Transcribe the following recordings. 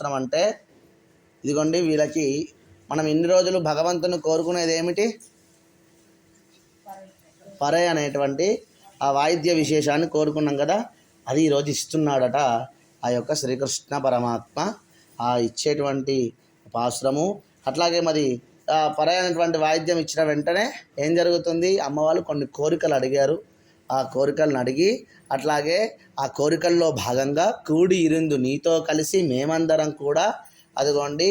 శాస్త్రం అంటే ఇదిగోండి వీళ్ళకి మనం ఇన్ని రోజులు భగవంతుని కోరుకునేది ఏమిటి? పరే అనేటువంటి ఆ వాయిద్య విశేషాన్ని కోరుకున్నాం కదా అది ఈరోజు ఇస్తున్నాడట ఆ యొక్క శ్రీకృష్ణ పరమాత్మ. ఆ ఇచ్చేటువంటి పాశ్రము అట్లాగే మరి పరైనటువంటి అనేటువంటి వాయిద్యం ఇచ్చిన వెంటనే ఏం జరుగుతుంది? అమ్మవాళ్ళు కొన్ని కోరికలు అడిగారు. ఆ కోరికలను అడిగి అట్లాగే ఆ కోరికల్లో భాగంగా కూడి ఇరిందు నీతో కలిసి మేమందరం కూడా అదిగోండి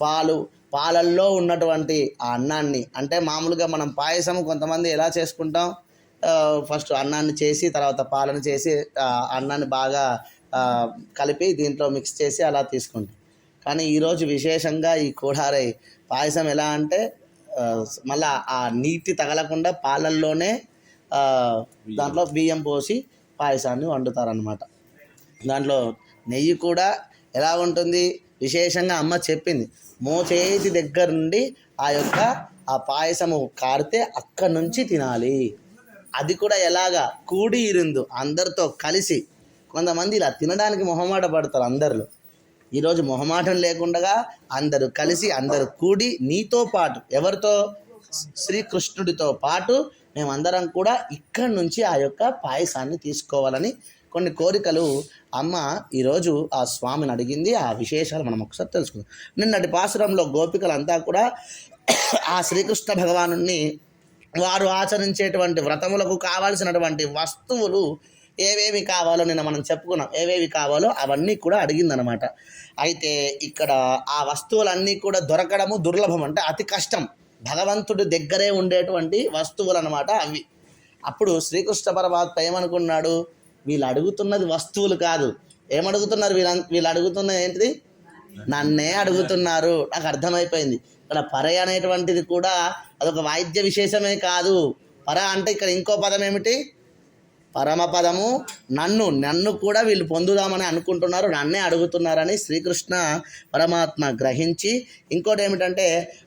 పాలు పాలల్లో ఉన్నటువంటి ఆ అన్నాన్ని అంటే మామూలుగా మనం పాయసం కొంతమంది ఎలా చేసుకుంటాం? ఫస్ట్ అన్నాన్ని చేసి తర్వాత పాలను చేసి అన్నాన్ని బాగా కలిపి దీంట్లో మిక్స్ చేసి అలా తీసుకుంటాం. కానీ ఈరోజు విశేషంగా ఈ కూడారై పాయసం ఎలా అంటే మళ్ళీ మళ్ళా ఆ నీటి తగలకుండా పాలల్లోనే దాంట్లో బియ్యం పోసి పాయసాన్ని వండుతారనమాట దాంట్లో నెయ్యి కూడా ఎలా ఉంటుంది? విశేషంగా అమ్మ చెప్పింది. మోచేతి దగ్గర నుండి ఆ యొక్క ఆ పాయసము కారితే అక్కడి నుంచి తినాలి. అది కూడా ఎలాగా? కూడి ఇరిందు. అందరితో కలిసి. కొంతమంది ఇలా తినడానికి మొహమాట పడతారు అందరిలో. ఈరోజు మొహమాటం లేకుండా అందరూ కలిసి అందరూ కూడి నీతో పాటు ఎవరితో? శ్రీకృష్ణుడితో పాటు మేమందరం కూడా ఇక్కడి నుంచి ఆ యొక్క పాయసాన్ని తీసుకోవాలని కొన్ని కోరికలు అమ్మ ఈరోజు ఆ స్వామిని అడిగింది. ఆ విశేషాలు మనం ఒకసారి తెలుసుకుందాం. నిన్నటి పాసురంలో గోపికలంతా కూడా ఆ శ్రీకృష్ణ భగవాను వారు ఆచరించేటువంటి వ్రతములకు కావాల్సినటువంటి వస్తువులు ఏవేవి కావాలో నిన్న మనం చెప్పుకున్నాం. ఏవేవి కావాలో అవన్నీ కూడా అడిగిందనమాట అయితే ఇక్కడ ఆ వస్తువులన్నీ కూడా దొరకడము దుర్లభం అంటే అతి కష్టం. భగవంతుడి దగ్గరే ఉండేటువంటి వస్తువులు అనమాట అవి. అప్పుడు శ్రీకృష్ణ పరమాత్మ ఏమనుకున్నాడు? వీళ్ళు అడుగుతున్నది వస్తువులు కాదు. ఏమడుగుతున్నారు వీళ్ళ వీళ్ళు అడుగుతున్నది ఏంటిది? నన్నే అడుగుతున్నారు. నాకు అర్థమైపోయింది. ఇక్కడ పర అనేటువంటిది కూడా అదొక వాయిద్య విశేషమే కాదు. పర అంటే ఇక్కడ ఇంకో పదం ఏమిటి? పరమపదము నన్ను నన్ను కూడా వీళ్ళు పొందుదామని అనుకుంటున్నారు నన్నే అడుగుతున్నారని శ్రీకృష్ణ పరమాత్మ గ్రహించి ఇంకోటి ఏమిటంటే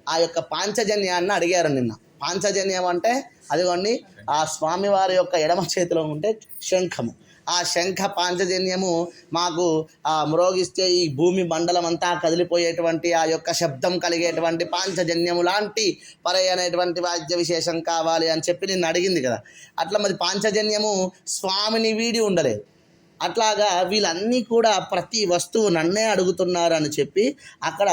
ఆ యొక్క పాంచజన్యాన్ని అడిగారు నిన్న. పాంచజన్యం అంటే అదిగోండి ఆ స్వామివారి యొక్క ఎడమ చేతిలో ఉంటే శంఖము. ఆ శంఖ పాంచజన్యము మాకు ఆ మ్రోగిస్తే ఈ భూమి మండలం అంతా కదిలిపోయేటువంటి ఆ యొక్క శబ్దం కలిగేటువంటి పాంచజన్యము లాంటి పరై అనేటువంటి వాద్య విశేషం కావాలి అని చెప్పి నిన్ను అడిగింది కదా. అట్లా మరి పాంచజన్యము స్వామిని వీడి ఉండలేదు అట్లాగా వీళ్ళన్నీ కూడా ప్రతి వస్తువు నన్నే అడుగుతున్నారు అని చెప్పి అక్కడ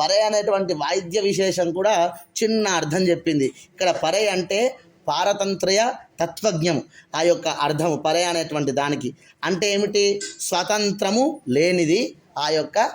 పరే అనేటువంటి వాయిద్య విశేషం కూడా చిన్న అర్థం చెప్పింది. ఇక్కడ పరే అంటే పారతంత్రయ తత్వజ్ఞము ఆ యొక్క అర్థము పరే అనేటువంటి దానికి. అంటే ఏమిటి? స్వతంత్రము లేనిది ఆ యొక్క